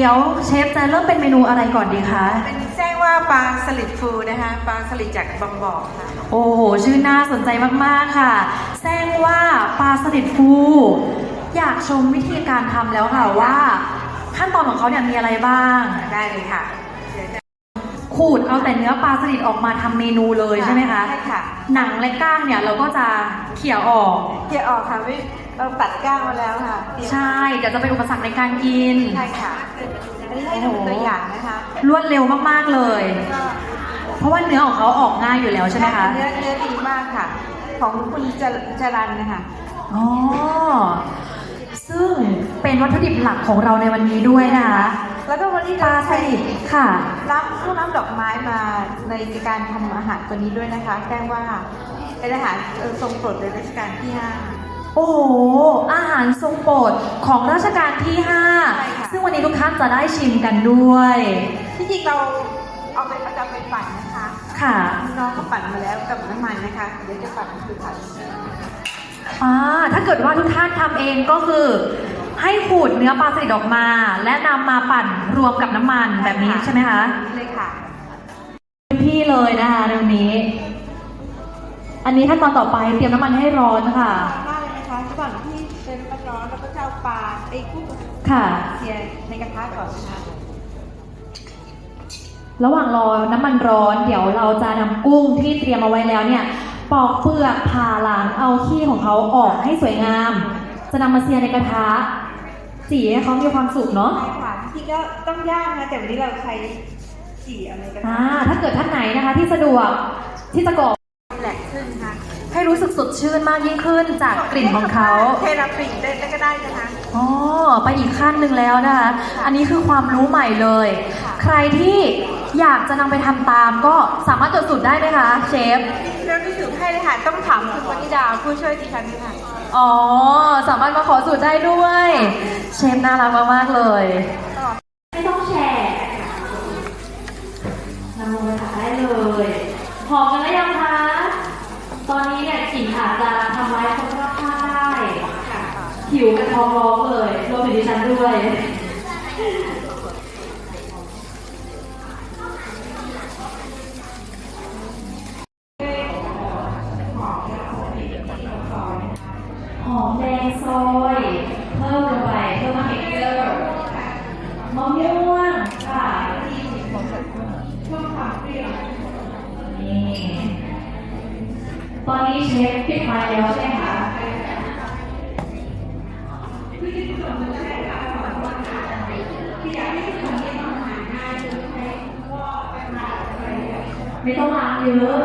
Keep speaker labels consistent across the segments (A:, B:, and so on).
A: ดี๋ยวเชฟจะเริ่มเป็นเมนูอะไรก่อนดีคะ
B: เป็นแจ้งว่าปลาสลิดฟูนะคะปลาสลิดจากบางบ่อค่ะ
A: โอ้โห ชื่อน่าสนใจมากๆค่ะแซงว่าปลาสลิดฟู อยากชมวิธีการทำแล้วค่ะว่า ขั้นตอนของเขาเนี่ยมีอะไรบ้าง
B: ได้เลยค่ะเดี๋ยวจะ
A: ขูดเอาแต่เนื้อปลาสลิดออกมาทำเมนูเลยใช่ไหมคะ
B: ใช่ค่ะ
A: หนังและก้างเนี่ยเราก็จะเขี่ยออก
B: เกี่ยวออกค่ะไม่ เราตัดก้างมาแล้วค่ะเตรียม
A: ใช่เดี๋ยวจะเป็นอุปสรรคในการกิน
B: ใช่ค่ะอันนี้ให้ดูตัวอย่างนะคะ
A: รวดเร็วมากๆเลย
B: ก็
A: เพราะว่าเนื้อของเขาออกง่ายอยู่แล้วใช่ไหมคะ
B: เนื้อเนื้อดีมากค่ะ ของคุณจรจรันนะคะ
A: อ๋อซึ่งเป็นวัตถุดิบหลักของเราในวันนี้ด้วยนะคะ
B: แล้วก็วันนี้
A: ปลา
B: เรา
A: ส
B: ใช้
A: ลิดค่ะ
B: น้ำพวกน้ำดอกไม้มาในการทำอาหารตัวนี้ด้วยนะคะแจ้งว่าเป็นอาหารเอ่อทรงโปรดในรัชกาลที่ห้า
A: โอ้โห อาหารทรงโปรดของรัชกาลที่
B: ใช่ค่ะ
A: 5 ซึ่งวันนี้ทุกท่านจะได้ชิมกันด้วย
B: ที่จริงเราเอาไปประจำไปปั่นนะคะ
A: ค่ะ
B: น้องก็ปั่นมาแล้วกับน้ำมันนะคะ เดี๋ยวจะปั่นคือผัด
A: อ่าถ้าเกิดว่าทุกท่านทำเองก็คือ ให้ขูดเนื้อปลาสลิดออกมา และนำมาปั่นรวมกับน้ำมันแบบนี้ใช่ไหมคะ
B: เลยค่ะ
A: พื้นที่เลยนะคะในวันนี้ อันนี้ขั้นตอนต่อไปเตรียมน้ำมันให้ร้อนค่ะ
B: มากเลยนะคะระหว่างที่เป็นน้ำร้ อนแล้วก็จะเอาปลาไอ้กุ้ง
A: ค่ะ
B: เสียในกระทะก่อนนะคะ
A: ระหว่างรอน้ำมันร้อน เดี๋ยวเราจะนำกุ้งที่เตรียมเอาไว้แล้วเนี่ยปอกเปลือกผ่าหลังเอาขี้ของเขาออกให้สวยงาม จะนำมาเสียในกระทะจีให้เขามีความสุกเนาะ
B: ใช่ค่ะจริงๆก็ต้องย่างนะแต่วันนี้เราใช้จี่อะไรกัน
A: อ่าถ้าเกิดท่านไหนนะคะ ที่สะดวกที่จะกรอก
B: แหลกขึ้นค่ะ
A: ให้รู้สึกสดชื่นมากยิ่งขึ้นจากกลิ่นของเขา
B: เทน้ำปริ่งได้ก็ได้นะคะ
A: อ๋อไปอีกขั้นหนึ่งแล้วนะคะ อันนี้คือความรู้ใหม่เลย
B: ค่ะ
A: ใครที่อยากจะนำไปทำตามก็สามารถจดสูตรได้ไหมคะเชฟ
B: เรื่องที่ถือให้เลยค่ะต้องถามคุณวนิดาผู้ช่วยดิฉันค่ะ
A: อ๋อ สามารถมาขอสูตรได้ด้วย เชฟน่ารักมากๆเลยไม่ต้องแชร์นำลงไปผัดได้เลยหอมกันแล้วยังคะต อนนี้เนี่ยกลิ่นอาจจะทำร้ายคนรอบข้างได้ หิวกันท้องร้องเลยรวมถึงดิฉันด้วย หอมแดงซอย เพิ่มลงไปเพิ่มเท็กเจอร์มะม่วงค่ะนี่ ตอนนี้เชฟปิดไฟแล้วใช่ไหมคะไม่ต้องล้างเยอะ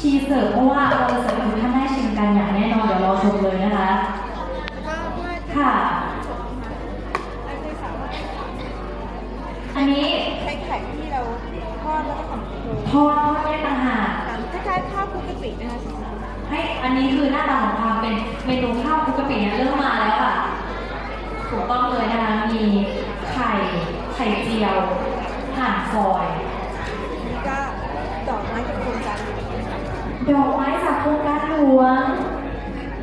A: ชีเสิร์ฟเพราะว่าเราจะเสิร์ฟให้ทุกท่านได้ชิมกันอย่างแน่นอนเดี๋ยวรอชมเลยนะคะ ค่ะ อันนี้
B: ใช้ไข่ที่เราทอดแล้วก็ทำโครง
A: ทอดทอดแยกต่างหาก
B: คล้ายๆข้าวคลุกกะปินะคะ
A: ให้อันนี้คือหน้าตาของความเป็นเมนูข้าวคลุกกะปิเนี่ยเริ่มมาแล้วค่ะถูกต้องเลยนะคะมีไข่ไข่เจียวหั่นซอย
B: นี่ก็ดอกไม้กับโครงการ
A: ดอกไม้จากโครงการหลวง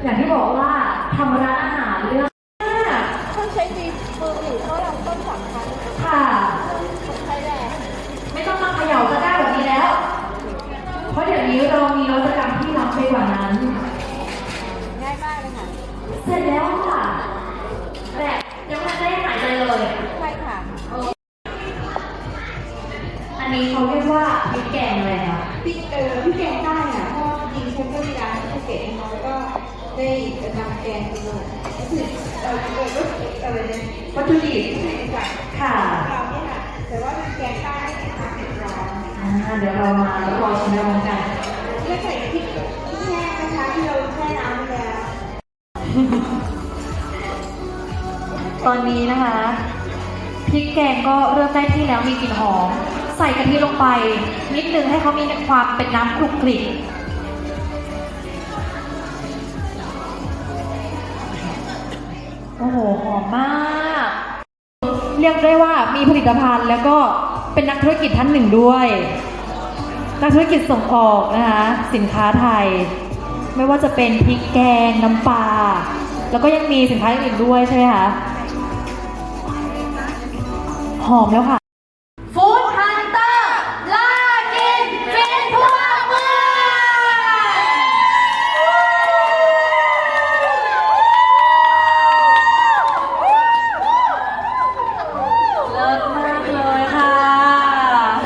A: อย่างที่บอกว่าทำร้าน ได้นำแกงไป
B: เลยก็คือเออเออก็อะไรเนี่ย
A: วัตถุดิบ
B: ใช่จาก
A: ค่ะ
B: เราเนี่ยค่ะแต่ว่าเป็นแกงใต้นะคะเผ็ดร้อน
A: อ่าเดี๋ยวเรามาแล้วรอชิมพร้อมกัน
B: ไม่ใส่พริกพริกแห้งนะคะที่เราแช่น้ำไว้แล้ว
A: ตอนนี้นะคะพริกแกงก็เริ่มได้ที่แล้วมีกลิ่นหอม ใส่กะทิลงไป นิดนึงให้เขามีความเป็นน้ำคลุกคลิก โอ้โหหอมมาก เรียกได้ว่ามีผลิตภัณฑ์แล้วก็เป็นนักธุรกิจท่านหนึ่งด้วย นักธุรกิจส่งออกนะคะ สินค้าไทย ไม่ว่าจะเป็นพริกแกงน้ำปลาแล้วก็ยังมีสินค้าอื่นด้วยใช่ไหมคะหอมแล้วค่ะ